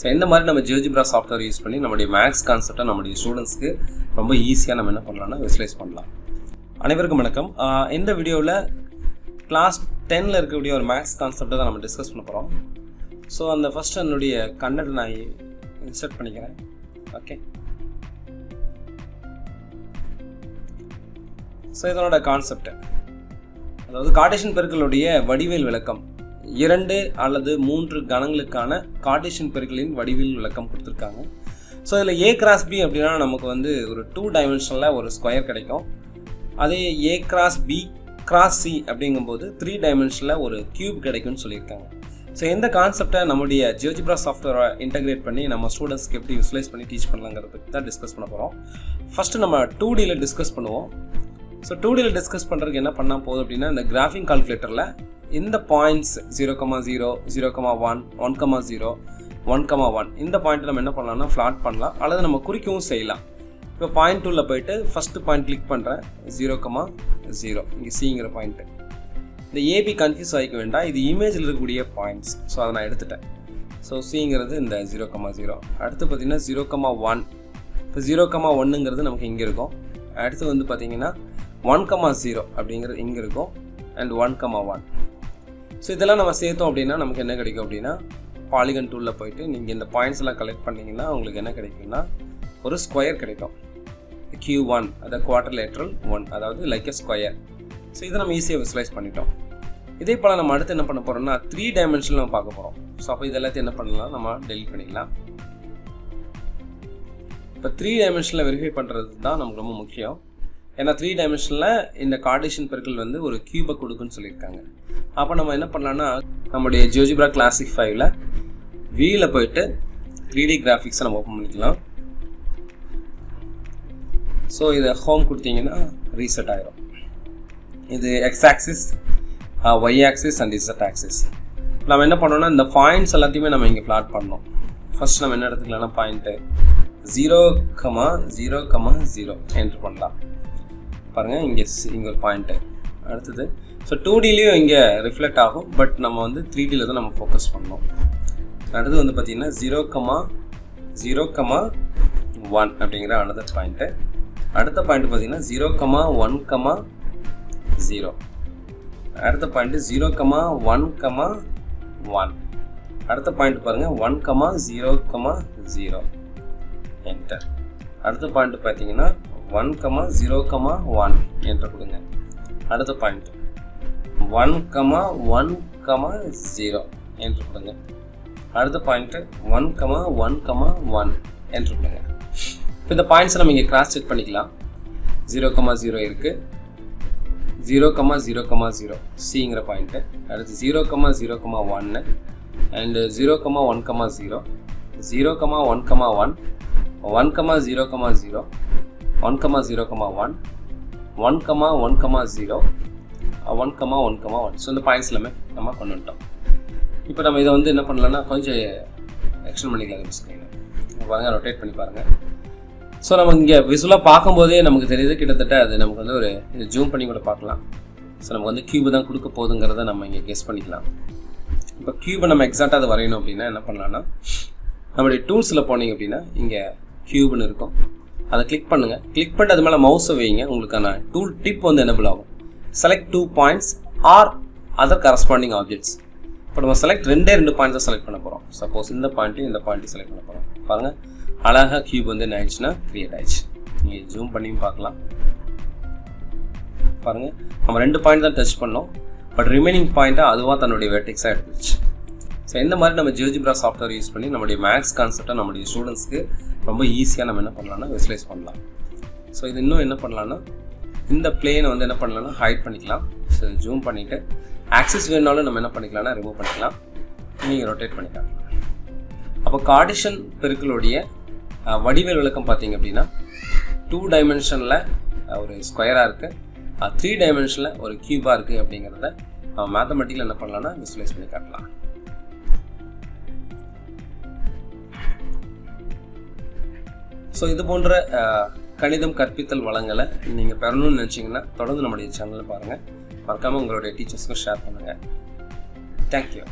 So இந்த மாதிரி நம்ம ஜியோஜிப்ரா சாஃப்ட்வேர் யூஸ் பண்ணி நம்மளுடைய மேக்ஸ் கான்செப்டை நம்மளுடைய ஸ்டூடெண்ட்ஸ்க்கு ரொம்ப ஈஸியாக நம்ம என்ன பண்ணலாம்னா விசுவலைஸ் பண்ணலாம். அனைவருக்கும் வணக்கம். இந்த வீடியோவில் கிளாஸ் டென்னில் இருக்கக்கூடிய ஒரு மேக்ஸ் கான்செப்டை தான் நம்ம டிஸ்கஸ் பண்ண போகிறோம் ஸோ அந்த ஃபஸ்ட்டு என்னுடைய கன்னட நான் இன்சர்ட் பண்ணிக்கிறேன். ஓகே ஸோ இதனோட கான்செப்ட் அதாவது கார்டேஷன் பெருக்களுடைய வடிவேல் விளக்கம். இரண்டு அல்லது மூன்று கணங்களுக்கான கார்டேஷன் பெருக்களின் வடிவில் விளக்கம் கொடுத்துருக்காங்க. ஸோ இதில் ஏ கிராஸ் பி அப்படின்னா நமக்கு வந்து ஒரு டூ டைமென்ஷனில் ஒரு ஸ்கொயர் கிடைக்கும். அதே A cross B cross C அப்படிங்கும்போது த்ரீ டைமென்ஷனில் ஒரு கியூப் கிடைக்கும்னு சொல்லியிருக்காங்க. ஸோ எந்த கான்செப்டை நம்முடைய ஜியோஜிப்ரா சாஃப்ட்வேரை இன்டகிரேட் பண்ணி நம்ம ஸ்டூடெண்ட்ஸ்க்கு எப்படி யூஸ்லைஸ் பண்ணி டீச் பண்ணலாங்கிறத பற்றி தான் டிஸ்கஸ் பண்ண போகிறோம் ஃபஸ்ட்டு நம்ம டூ டியில் டிஸ்கஸ் பண்ணுவோம். ஸோ டூ டியில் டிஸ்கஸ் பண்ணுறதுக்கு என்ன பண்ணால் போதும் அப்படின்னா இந்த கிராஃபிங் கால்குலேட்டரில் இந்த points zero comma zero zero comma one one comma zero one comma one இந்த பாயிண்ட் நம்ம என்ன பண்ணலாம்னா ஃப்ளாட் பண்ணலாம். அல்லது நம்ம குறிக்கவும் செய்யலாம். இப்போ பாயிண்ட் டூவில் போயிட்டு ஃபஸ்ட்டு பாயிண்ட் கிளிக் பண்ணுறேன் ஜீரோ கமா ஜீரோ இங்கே சிங்கிற பாயிண்ட்டு இந்த ஏபி கன்ஃபியூஸ் ஆகிக்க வேண்டாம். இது இமேஜில் இருக்கக்கூடிய பாயிண்ட்ஸ் ஸோ அதை நான் எடுத்துட்டேன். ஸோ சிங்கிறது இந்த ஜீரோ கமா ஜீரோ அடுத்து பார்த்தீங்கன்னா ஜீரோ கமா ஒன் இப்போ ஜீரோ கமா ஒன்னுங்கிறது நமக்கு இங்கே இருக்கும். அடுத்து வந்து பார்த்தீங்கன்னா ஒன் கமா ஜீரோ அப்படிங்கிறது இங்கே இருக்கும். And one comma one so இதெல்லாம் நம்ம சேர்த்தோம் அப்படின்னா நமக்கு என்ன கிடைக்கும் அப்படின்னா பாலிகன் டூலில் போயிட்டு நீங்கள் இந்த பாயிண்ட்ஸ் எல்லாம் கலெக்ட் பண்ணிங்கன்னா உங்களுக்கு என்ன கிடைக்கும்னா ஒரு ஸ்கொயர் கிடைக்கும். கியூ ஒன் அதாவது குவார்டர் லேட்ரல் ஒன் அதாவது லைக் எ ஸ்கொயர் ஸோ இதை நம்ம ஈஸியாக விசுவலைஸ் பண்ணிட்டோம். இதே போல் நம்ம அடுத்து என்ன பண்ண போகிறோம்னா த்ரீ டைமென்ஷனில் நம்ம பார்க்க போகிறோம் ஸோ அப்போ இது எல்லாத்தையும் என்ன பண்ணலாம்? நம்ம டெலிட் பண்ணிக்கலாம் இப்போ த்ரீ டைமென்ஷனில் வெரிஃபை பண்ணுறது தான் நமக்கு ரொம்ப முக்கியம். ஏன்னா த்ரீ டைமென்ஷனில் இந்த கார்டேஷன் பெருக்கள் வந்து ஒரு கியூபை கொடுக்குன்னு சொல்லியிருக்காங்க. அப்போ நம்ம என்ன பண்ணலான்னா நம்முடைய ஜியோஜிப்ரா கிளாசிக் ஃபைவ்ல வியில் போயிட்டு த்ரீ டி கிராஃபிக்ஸை நம்ம ஓப்பன் பண்ணிக்கலாம். ஸோ இதை ஹோம் கொடுத்தீங்கன்னா ரீசெட் ஆகிரும் இது X axis Y axis and Z axis நம்ம என்ன பண்ணோம்னா இந்த பாயிண்ட்ஸ் எல்லாத்தையுமே நம்ம இங்கே பிளாட் பண்ணோம். ஃபர்ஸ்ட் நம்ம என்ன எடுத்துக்கலாம்னா point zero comma zero comma zero enter பண்ணலாம். பாருங்கள் இங்கே இங்கே ஒரு பாயிண்ட்டு அடுத்தது ஸோ டூ டிலையும் இங்கே ரிஃப்ளெக்ட் ஆகும் பட் நம்ம வந்து த்ரீ டியில் தான் நம்ம ஃபோக்கஸ் பண்ணோம் அடுத்து வந்து பார்த்திங்கன்னா zero comma zero comma one அப்படிங்கிற அனதர் பாயிண்ட்டு அடுத்த பாயிண்ட் பார்த்தீங்கன்னா zero comma one comma zero அடுத்த point zero comma one comma one அடுத்த பாயிண்ட் பாருங்கள் one comma zero comma zero enter அடுத்த பாயிண்ட் பார்த்தீங்கன்னா one comma zero comma one என்று கொடுங்க. அடுத்த point one comma one comma zero என்று கொடுங்க. அடுத்த point one comma one comma one என்று கொடுங்க. இப்போ இந்த பாயிண்ட்ஸை நம்ம இங்கே கிராஸ் செக் பண்ணிக்கலாம். ஜீரோ கமா ஜீரோ இருக்குது zero comma zero comma zero சிங்கிற point அடுத்து ஜீரோ கமா ஜீரோ கமா ஒன்று and zero comma one comma zero zero comma one comma one one comma zero comma zero one comma zero comma one. One comma one comma zero. One comma one comma one. So இந்த points எல்லாமே நம்ம கொண்டு வந்துட்டோம். இப்போ நம்ம இதை வந்து என்ன பண்ணலாம்னா கொஞ்சம் எக்ஸ்டெண்ட் பண்ணிக்கலாம் ஸ்க்ரீனை பாருங்கள் ரொட்டேட் பண்ணி பாருங்கள் ஸோ நம்ம இங்கே விசுவலாக பார்க்கும்போதே நமக்கு தெரியுது கிட்டத்தட்ட அது நமக்கு வந்து ஒரு ஜூம் பண்ணி கூட பார்க்கலாம். ஸோ நமக்கு வந்து கியூப் தான் கொடுக்க போகுதுங்கிறத நம்ம இங்கே கெஸ் பண்ணிக்கலாம். இப்போ கியூபை நம்ம எக்ஸாக்டாக அதை வரையணும் அப்படின்னா என்ன பண்ணலாம்னா நம்மளுடைய டூல்ஸில் போனீங்க அப்படின்னா இங்கே கியூப்னு இருக்கும். அதை கிளிக் பண்ணுங்கள் கிளிக் பண்ணிட்டு அது மேலே மவுஸை வைங்க. உங்களுக்கான டூல் டிப் வந்து எனபிள் ஆகும். Select two points or other corresponding objects இப்போ நம்ம செலக்ட் ரெண்டே ரெண்டு பாயிண்ட்ஸை செலக்ட் பண்ண போகிறோம் சப்போஸ் இந்த பாயிண்ட்டையும் இந்த பாயிண்ட்டையும் செலக்ட் பண்ண போகிறோம் பாருங்கள் அழகாக கியூப் வந்து என்ன ஆயிடுச்சுன்னா க்ரியேட் ஆயிடுச்சு. நீங்கள் ஜூம் பண்ணியும் பார்க்கலாம். பாருங்கள் நம்ம ரெண்டு பாயிண்ட் தான் டச் பண்ணோம். பட் ரிமைனிங் பாயிண்ட்டாக அதுவாக தன்னுடைய வெர்டிக்ஸாக எடுத்துச்சு ஸோ இந்த மாதிரி நம்ம ஜியோஜிப்ரா சாஃப்ட்வேர் யூஸ் பண்ணி நம்மளுடைய மேக்ஸ் கான்செப்டை நம்மளுடைய ஸ்டூடெண்ட்ஸ்க்கு ரொம்ப ஈஸியாக நம்ம என்ன பண்ணலாம்னா விசுவலைஸ் பண்ணலாம். ஸோ இது இன்னும் என்ன பண்ணலாம்னா இந்த பிளேனை வந்து என்ன பண்ணலாம்னா ஹைட் பண்ணிக்கலாம். ஸோ ஜூம் பண்ணிவிட்டு ஆக்சஸ் வேணுனாலும் நம்ம என்ன பண்ணிக்கலாம்னா ரிமூவ் பண்ணிக்கலாம். நீங்கள் ரொட்டேட் பண்ணிக்கலாம். அப்போ கார்டிஷன் பெருக்களுடைய வடிவேல் வடிவியல் விளக்கம் பார்த்தீங்க அப்படின்னா டூ டைமென்ஷனில் ஒரு ஸ்கொயராக இருக்குது த்ரீ டைமென்ஷனில் ஒரு க்யூபாக இருக்குது அப்படிங்கிறத மேத்தமெட்டிக்கில் என்ன பண்ணலாம்னா விசுவலைஸ் பண்ணி காட்டலாம். ஸோ இது போன்ற கணிதம் கற்பித்தல் வளங்களை நீங்கள் பெறணும்னு நினச்சிங்கன்னா தொடர்ந்து நம்முடைய சேனலை பாருங்கள் மறக்காமல் உங்களுடைய டீச்சர்ஸ்க்கும் ஷேர் பண்ணுங்கள் தேங்க்யூ